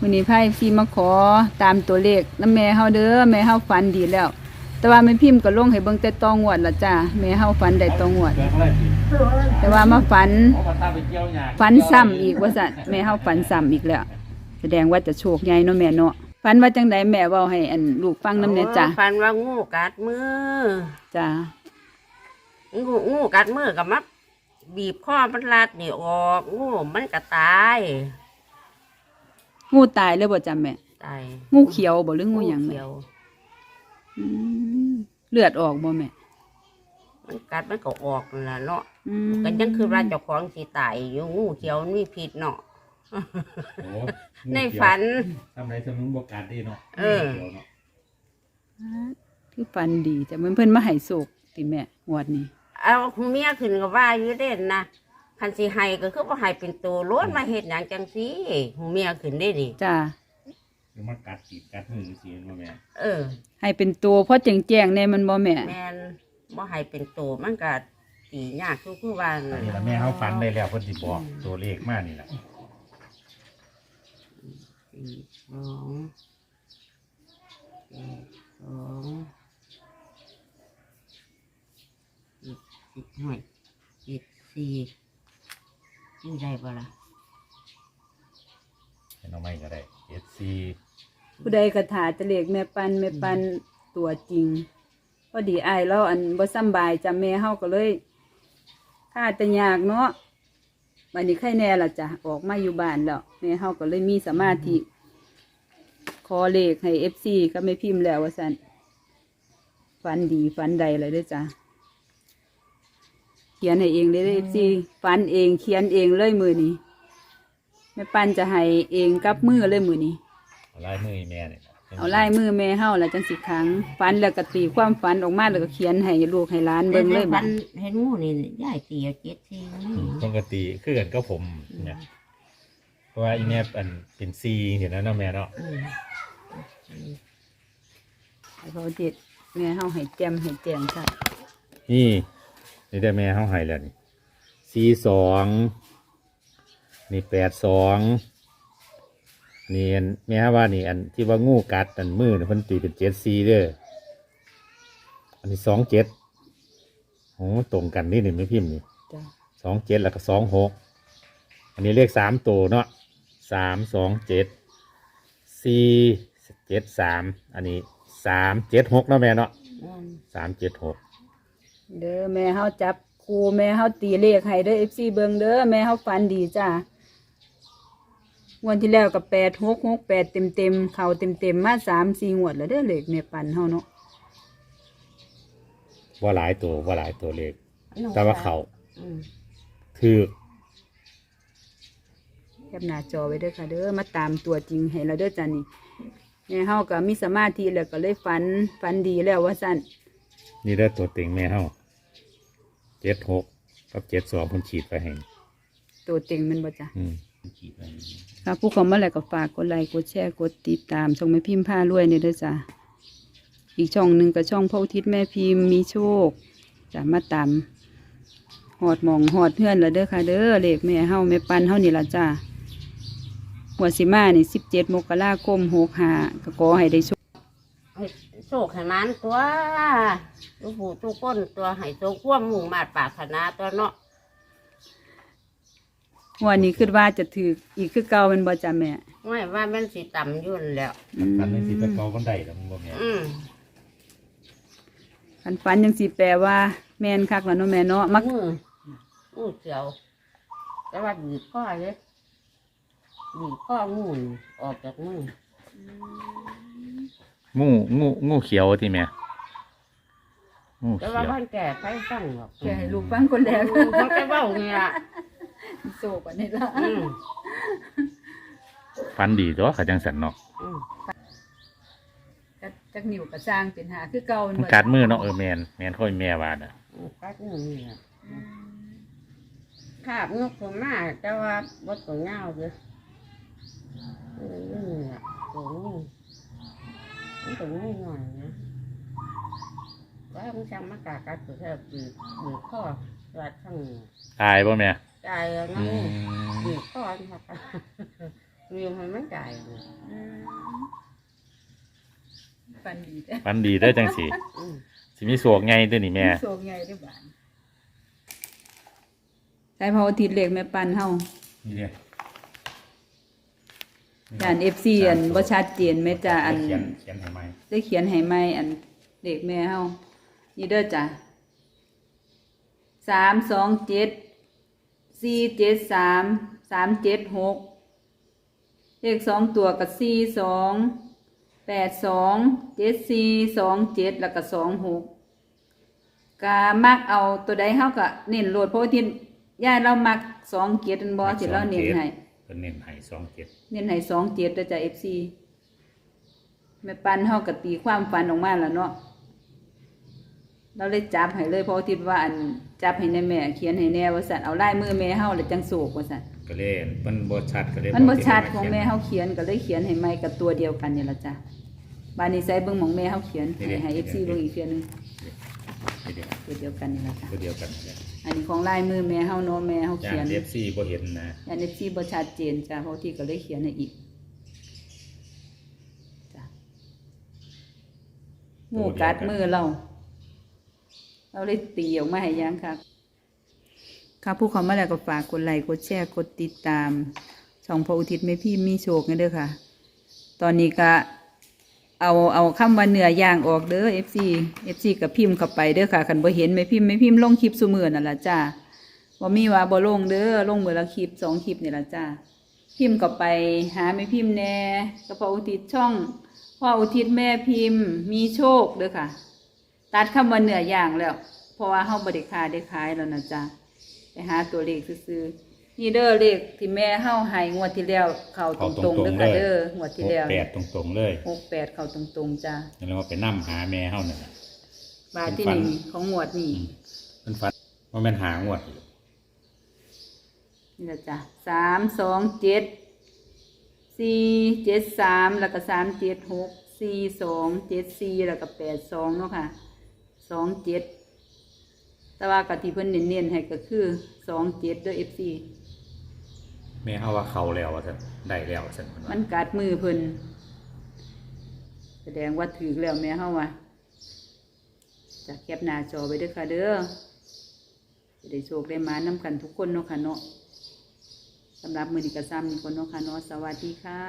มื้อนี้พา FC มาขอตามตัวเลขน้ำแม่เฮาเด้อแม่เฮาฝันดีแล้ว แต่ว่าแม่พิมพ์ก็ลงให้เบิ่งแต่ตองวดละจ้าแม่เฮาฝันได้ตองวดเกิดอะไรผิดแต่ว่ามาฝันเพราะว่าถ้าไปเกี่ยวหญ้าฝันซ้ำอีกว่าซั่นแม่เฮาฝันซ้ำอีกแล้ว แสดงว่าจะโชคใหญ่เนาะแม่เนาะฝันว่าจังไดแม่เว้าให้อันลูกฟังนำแน่จ้ะฟันว่างูกัดมือจ้างูงูกัดมือกับมับบีบข้อมันลัดนี่ออกงูมันก็ตาย งูตายเลยบ่จ้ะแม่ตายงูเขียวบ่หรืองูหยังแม่เขียวอืมเลือดออกบ่แม่มันกัดมันก็ออกนั่นล่ะเนาะอืมก็ยังคือว่าเจ้าของสิตายอยู่งูเขียวมันมีพิษเนาะ โอ้ในฝัน ทำไรทำนึงบกาดดีเนาะเออเดี๋ยวเนาะคือฝันดีแต่มันเพิ่นมาให้โศกติแม่งวดนี้เอาเมียขึ้นก็ว่าอยู่เด่นนะ คันสิให้ก็คือว่าให้เป็นตัวล้วนมาเฮ็ดหยังจังซี่เมียขึ้นได้ดิจ้าคือมากัดตีบกัดมือสิว่าแม่เออ ให้เป็นตัวเพราะแจ้งๆแน่มันบ่แม่ แม่นบ่ให้เป็นตัวมันก็ตียากคือคือว่าอันนี้ละแม่เขาฝันได้แล้วเพิ่นสิบอกตัวเลขมานี่แหละสี่สองแปดสองสิบสิบหน่วยสิบสี่นี่ได้ปะล่ะ เห็นเอาไม่ก็ได้เอสซี ผู้ใดกระถาจะเลขแม่ปันแม่ปันตัวจริงพอดีอายเราอันบ่สำบายจำแม่เฮาก็เลยค่าแต่ยากเนาะวันนี้ใครแน่ละจ้ะออกมาอยู่บ้านแล้วแม่เฮาก็เลยมีสมาธิขอเลขให้ FC ก็ไม่พิมพ์แล้วว่าซั่นฝันดีฝันใดเลยด้อจ้ะเขียนให้เองเลยเด้อ FC ฝันเองเขียนเองเลยมือนี้แม่ปันจะให้เองกับมือเลยมือนี้ เอาลายมือแม่เนี่ยเอาลายมือแม่เฮาแล้วจังสิครั้งฝันแล้วก็ตีความฝันออกมาแล้วก็เขียนให้ลูกให้หลานเบิ่งเลยพับันดเห็นงูนี่ยายตีเอาเจ็ดสี่นี่ปกติคือกันก็ผมเนี่ยเพราะว่าอีแม่อันเป็นซีเห็นแล้วเนาะแม่เนาะ อืมให้เขาเด็ดแม่เฮาให้แจ่มให้แจ่มค่ะนี่นี่ได้แม่เขาให้แล้วนี่ซีสองนี่แปดสอง นี่อันแม่ว่านี่อันที่ว่างูกัดอันมือนี่เพิ่นตีเป็นเจ็ดซีเด้ออันนี้สองเจ็ดโอ้ตรงกันนี่นี่ไม่พิมพ์นี่จ้ะสองเจ็ดแล้วก็สองหกอันนี้เลขสามตัวเนาะสามสองเจ็ดสี่เจ็ดสามอันนี้สามเจ็ดหกเนาะแม่เนาะอืมสามเจ็ดหกเด้อแม่เฮาจับครูแม่เฮาตีเลขให้เด้อ FC เบิ่งเด้อแม่เฮาฝันดีจ้ะ งวดที่แล้วก็แปดหกหกแปดเต็มเต็มๆเข้าเต็มเต็มๆมาสามสี่งวดแล้วเด้อเลขแม่ปันเฮาเนาะว่าหลายตัวว่าหลายตัวเลขแต่ว่าเขาอืมถือแคปหน้าจอไว้เด้อค่ะเด้อมาตามตัวจริงให้เราเด้อจ้ะนี่แม่เฮาก็มีสมาธิแล้วก็เลยฝันฝันดีแล้วว่าซั่นนี่ได้อตัวเต็งแม่เฮาเจ็ดหกกับเจ็ดสองคนฉีดไปให้ตัวเต็งแมันบ่จ้ะอืมฉีดไป ค่ะผู้เข้ามาแล้วก็ฝากกดไลค์กดแชร์กดติดตามช่องแม่พิมพ์ผ้ารวยเนี่ยด้อจ้ะอีกช่องหนึ่งก็ช่องพระอุทิศแม่พิมพ์มีโชคจะมาตามหอดมองหอดเพื่อนละเด้อค่ะ เด้อเลขแม่เฮาแม่ปันเฮานี่ละจ้ะหัวสิมานี่สิบเจ็ดมกราคมหกห้าก็ขอให้ได้โชคโชคให้มันตัวลูกผู้ทุกคนตัวให้โชคความมุ่งมาดปรากถนาตัวเนาะ วันนี้คิดว่าจะถืออีกคือเก่าเป็นบ่จ้ะแม่ไม่ว่ามันสิต่ำอยุ่นนแหล้ว อืมกันในสีตะเกากันได้แล้วมึงบ่แม่อืมคันฝันยังสิแปลว่า แม่นคักแล้วเนาะแม่เนาะมักมืองูเขียว แต่ว่าบีบข้อเลยบีบข้องูนี่ออกจากมืองูงูงูเขียวที่แม่งูแต่เขีว่ายว บ้านแก่ใครฟังหรอกแกให้ลูกฟังคนแรกอืมเขาจะเบ้าเนี่ย โศกอันนี้ละอืมฟันดีตัวขาจังสันเนาะอืมจักนิ้วกระสร้างเป็นหาคือเก่ามันกัดมือเนาะเออแมนแมนค่อยแม่ว่าน่ะอืมกัดมือนี่แหละขาบนกตัวหน้าแต่ว่าบดตัวเงาเลยนี่นี่แหละตัวนี้มันตัวนี้หน่อยนะว่ามันจำมากากัดตัวแทบบีบบีบข้อรัดข้างตายป่ะแม่ ใจแล้วนะอืนี่มบีบข้อนะครับมีให้มันจ่ายเลยปันดีเด้อฟันดีได้อจังสิอืมสิมีโศกไงเด้อนี่แม่โชคใหญ่เด้อบานใช้พระอาทิตย์เลขแม่ปันเฮานี่เด้ย่าน FC อันบ่ชัดเจนแม่จ้าอัน เขียนเขียนทำไมได้เขียนให้ไหมอันเลขแม่เฮานี่เด้อจ้ะสามสองเจ็ด สี่เจ็ดสามสามเจ็ดหกเลขสองตัวกับสี่สองแปดสองเจ็ดสี่สองเจ็ดแล้วก็สองหกกามักเอาตัวใดเฮาก็เน้นโหลดเพราะว่าที่ย่ายเรามักสองเจ็ดอันบ่ที่เราเน้นให้เป็นเน้นให้สองเจ็ดเน้นให้สองเจ็ดเด้อจ้ะ FC แม่ปันเฮาก็ตีความฝันออกมาแล้วเนาะ เราเลยจับให้เลยเพราะว่าคิดว่าอันจับให้ในแม่เขียนให้แน่ว่าสั่นเอาลายมือแม่เฮาแล้วจังโศกว่าสั่นก็เล่นมันบ่ชัดก็เลยมันบ่กชัดที่ของแม่เฮาเขียนก็เลยเขียนให้ใหม่กับตัวเดียวกันนี่ล่ะจ้ะบานนี้ใส่เบิ่งของแม่เฮาเขียนให้ให้ FC เบิ่งอีกเทื่อหนึงนี่เดียวตัวเดียวกันนี่ล่ะจ้ะตัวเดียวกันเลยอันนี้ของลายมือแม่เฮาเนาะแม่เฮาย่าเขียนนเอฟซีบ่เห็นนะอัน FC บ่ชัดเจนจ้ะเพราะที่ก็เลยเขียนให้อีกจ้ะงูกัดมือเรา เราเลยตีออกมาให้ยังครับครับผู้เขามาแล้วก็ฝากกดไลค์กดแชร์กดติดตามช่องพระอุทิศไม่พี่มีโชคกันเด้อค่ะ ตอนนี้ก็เอาเอาคำว่าเนื้อย่างออกเด้อ FC FC กับพิมพ์เข้าไปเด้อค่ะคันบ่เห็นไม่พิมพ์ไม่พิมพ์ลงคลิปซุมือนั่นละจ้าบ่มีว่าบ่ลงเด้อลงเมื้อละคลิปสองคลิปนี่ละจ้าพิมพ์เข้าไปหาไม่พิมพ์แน่ก็พระอุทิศช่องพ่ออุทิศแม่พิมพ์มีโชคเด้อค่ะ ตัดคำว่าเนื้อย่างแล้ว เพราะว่าเฮาบ่ได้ค้าได้ขายแล้วนะจ้าไปหาตัวเลขซื้อๆนี่เด้อเลขที่แม่เฮาให้งวดที่แล้วเข้าตเข้ารงๆเด้อๆค่ะเลยเด้องวดที่แล้วแปดตรงๆเลยหกแปดเข้าตรงๆจ้านั่นแหละว่าไปนํหาแม่เฮานั่นน่ะบาทที่เป็นฝันนี่ของงวดนี่อืมเพิ่นฝันว่าแม่นหางวดนี่แหละจ้ะสามสองเจ็ดสี่เจ็ดสามแล้วก็สามเจ็ดหกสี่สองเจ็ดสี่แล้วก็แปดสองเนาะค่ะ สองเจ็ดแต่ว่ากะที่เพิ่นเน้นๆให้ก็คือสองเจ็ดด้วยเอฟซีแม่เฮาว่าเขาแล้วว่าซั่นได้แล้วว่าซั่นเพิ่นว่ามันกัดมือเพิ่นแสดงว่าถือแล้วแม่เฮาว่าจะแคปหน้าจอไว้เด้อค่ะเด้อจะได้โชคได้มานํกันทุกคนเนาะค่ะเนาะสำหรับมือนี้ก็ซ้ำนี่คนเนาะค่ะเนาะสวัสดีค่ะ